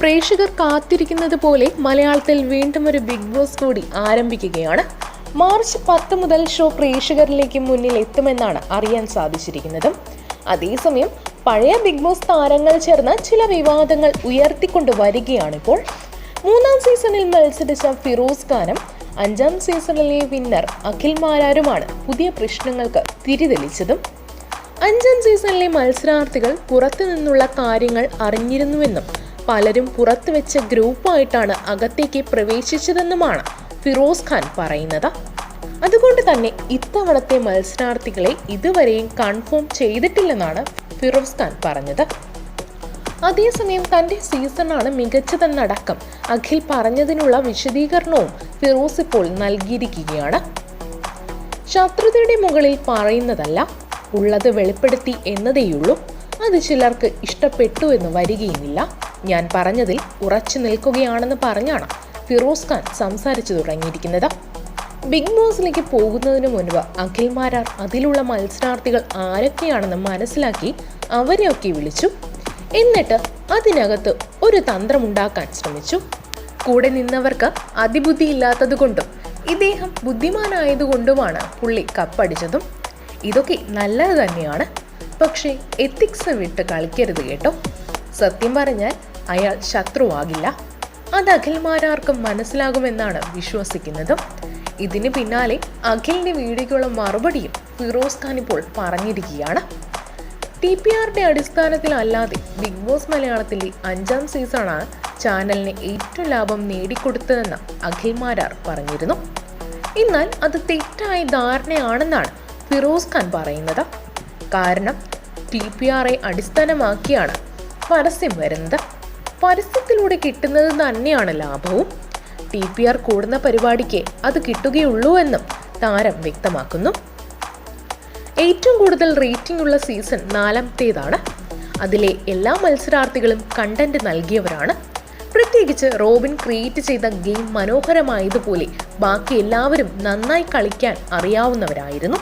പ്രേക്ഷകർ കാത്തിരിക്കുന്നത് പോലെ മലയാളത്തിൽ വീണ്ടും ഒരു ബിഗ് ബോസ് കൂടി ആരംഭിക്കുകയാണ്. മാർച്ച് പത്ത് മുതൽ ഷോ പ്രേക്ഷകരിലേക്ക് മുന്നിൽ എത്തുമെന്നാണ് അറിയാൻ സാധിച്ചിരിക്കുന്നത്. അതേസമയം പഴയ ബിഗ് ബോസ് താരങ്ങൾ ചേർന്ന് ചില വിവാദങ്ങൾ ഉയർത്തിക്കൊണ്ട് വരികയാണിപ്പോൾ. മൂന്നാം സീസണിൽ മത്സരിച്ച ഫിറോസ് ഖാനും അഞ്ചാം സീസണിലെ വിന്നർ അഖിൽ മാരാരുമാണ് പുതിയ പ്രശ്നങ്ങൾക്ക് തിരിതെളിച്ചതും. അഞ്ചാം സീസണിലെ മത്സരാർത്ഥികൾ പുറത്തു നിന്നുള്ള കാര്യങ്ങൾ അറിഞ്ഞിരുന്നുവെന്നും പലരും പുറത്തു വെച്ച ഗ്രൂപ്പായിട്ടാണ് അകത്തേക്ക് പ്രവേശിച്ചതെന്നുമാണ് ഫിറോസ് ഖാൻ പറയുന്നത്. അതുകൊണ്ട് തന്നെ ഇത്തവണത്തെ മത്സരാർത്ഥികളെ ഇതുവരെയും കൺഫേം ചെയ്തിട്ടില്ലെന്നാണ് ഫിറോസ് ഖാൻ പറഞ്ഞത്. അതേസമയം തന്റെ സീസണാണ് മികച്ചതെന്നടക്കം അഖിൽ പറഞ്ഞതിനുള്ള വിശദീകരണവും ഫിറോസ് ഇപ്പോൾ നൽകിയിരിക്കുകയാണ്. ശത്രുതയുടെ മുകളിൽ പറയുന്നതല്ല ഉള്ളത് വെളിപ്പെടുത്തി എന്നതേയുള്ളൂ. അത് ചിലർക്ക് ഇഷ്ടപ്പെട്ടു എന്ന് വരികയുമില്ല. ഞാൻ പറഞ്ഞതിൽ ഉറച്ചു നിൽക്കുകയാണെന്ന് പറഞ്ഞാണ് ഫിറോസ് ഖാൻ സംസാരിച്ചു തുടങ്ങിയിരിക്കുന്നത്. ബിഗ് ബോസിലേക്ക് പോകുന്നതിന് മുൻപ് അഖിൽ മാരാർ അതിലുള്ള മത്സരാർത്ഥികൾ ആരൊക്കെയാണെന്ന് മനസ്സിലാക്കി അവരെയൊക്കെ വിളിച്ചു. എന്നിട്ട് അതിനകത്ത് ഒരു തന്ത്രമുണ്ടാക്കാൻ ശ്രമിച്ചു. കൂടെ നിന്നവർക്ക് അതിബുദ്ധി ഇല്ലാത്തതുകൊണ്ടും ഇദ്ദേഹം ബുദ്ധിമാനായതുകൊണ്ടുമാണ് പുള്ളി കപ്പടിച്ചതും. ഇതൊക്കെ നല്ലത് തന്നെയാണ്. പക്ഷേ എത്തിക്സ് വിട്ട് കളിക്കരുത് കേട്ടോ. സത്യം പറഞ്ഞാൽ അയാൾ ശത്രുവാകില്ല. അത് അഖിൽമാരാർക്കും മനസ്സിലാകുമെന്നാണ് വിശ്വസിക്കുന്നത്. ഇതിന് പിന്നാലെ അഖിലിന്റെ വീഡിയോക്കുള്ള മറുപടിയും ഫിറോസ് ഖാൻ ഇപ്പോൾ പറഞ്ഞിരിക്കുകയാണ്. ടി പി ആറിന്റെ അടിസ്ഥാനത്തിലല്ലാതെ ബിഗ് ബോസ് മലയാളത്തിന്റെ അഞ്ചാം സീസണാണ് ചാനലിന് ഏറ്റവും ലാഭം നേടിക്കൊടുത്തതെന്ന് അഖിൽമാരാർ പറഞ്ഞിരുന്നു. എന്നാൽ അത് തെറ്റായ ധാരണയാണെന്നാണ് ഫിറോസ് ഖാൻ പറയുന്നത്. കാരണം ടി പി ആറെ അടിസ്ഥാനമാക്കിയാണ് പരസ്യം വരുന്നത്? പരസ്യത്തിലൂടെ കിട്ടുന്നത് തന്നെയാണ് ലാഭവും. ടി പി ആർ കൂടുന്ന പരിപാടിക്ക് അത് കിട്ടുകയുള്ളൂ എന്നും താരം വ്യക്തമാക്കുന്നു. ഏറ്റവും കൂടുതൽ റേറ്റിംഗ് ഉള്ള സീസൺ നാലാമത്തേതാണ്. അതിലെ എല്ലാ മത്സരാർത്ഥികളും കണ്ടന്റ് നൽകിയവരാണ്. പ്രത്യേകിച്ച് റോബിൻ ക്രിയേറ്റ് ചെയ്ത ഗെയിം മനോഹരമായതുപോലെ ബാക്കി എല്ലാവരും നന്നായി കളിക്കാൻ അറിയാവുന്നവരായിരുന്നു.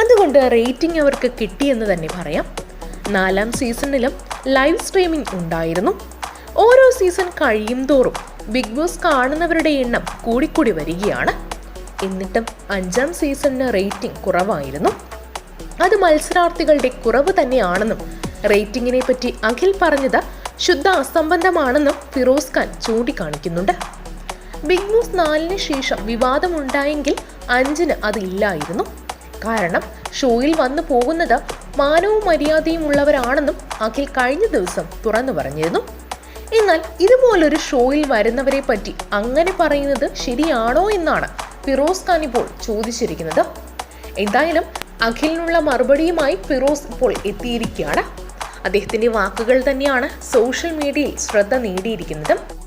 അതുകൊണ്ട് റേറ്റിംഗ് അവർക്ക് കിട്ടിയെന്ന് തന്നെ പറയാം. നാലാം സീസണിലും ലൈവ് സ്ട്രീമിംഗ് ഉണ്ടായിരുന്നു. ഓരോ സീസൺ കഴിയും തോറും ബിഗ് ബോസ് കാണുന്നവരുടെ എണ്ണം കൂടിക്കൂടി വരികയാണ്. എന്നിട്ടും അഞ്ചാം സീസണിന് റേറ്റിംഗ് കുറവായിരുന്നു. അത് മത്സരാർത്ഥികളുടെ കുറവ് തന്നെയാണെന്നും റേറ്റിംഗിനെ പറ്റി അഖിൽ പറഞ്ഞത് ശുദ്ധ അസംബന്ധമാണെന്നും ഫിറോസ് ഖാൻ ചൂണ്ടിക്കാണിക്കുന്നുണ്ട്. ബിഗ് ബോസ് നാലിന് ശേഷം വിവാദമുണ്ടായെങ്കിൽ അഞ്ചിന് അത് ഇല്ലായിരുന്നു. കാരണം ഷോയിൽ വന്നു പോകുന്നത് മാനവും മര്യാദയും ഉള്ളവരാണെന്നും അഖിൽ കഴിഞ്ഞ ദിവസം തുറന്നു പറഞ്ഞിരുന്നു. എന്നാൽ ഇതുപോലൊരു ഷോയിൽ വരുന്നവരെ പറ്റി അങ്ങനെ പറയുന്നത് ശരിയാണോ എന്നാണ് ഫിറോസ് ഖാൻ ഇപ്പോൾ ചോദിച്ചിരിക്കുന്നത്. എന്തായാലും അഖിലിനുള്ള മറുപടിയുമായി ഫിറോസ് ഇപ്പോൾ എത്തിയിരിക്കുകയാണ്. അദ്ദേഹത്തിന്റെ വാക്കുകൾ തന്നെയാണ് സോഷ്യൽ മീഡിയയിൽ ശ്രദ്ധ നേടിയിരിക്കുന്നത്.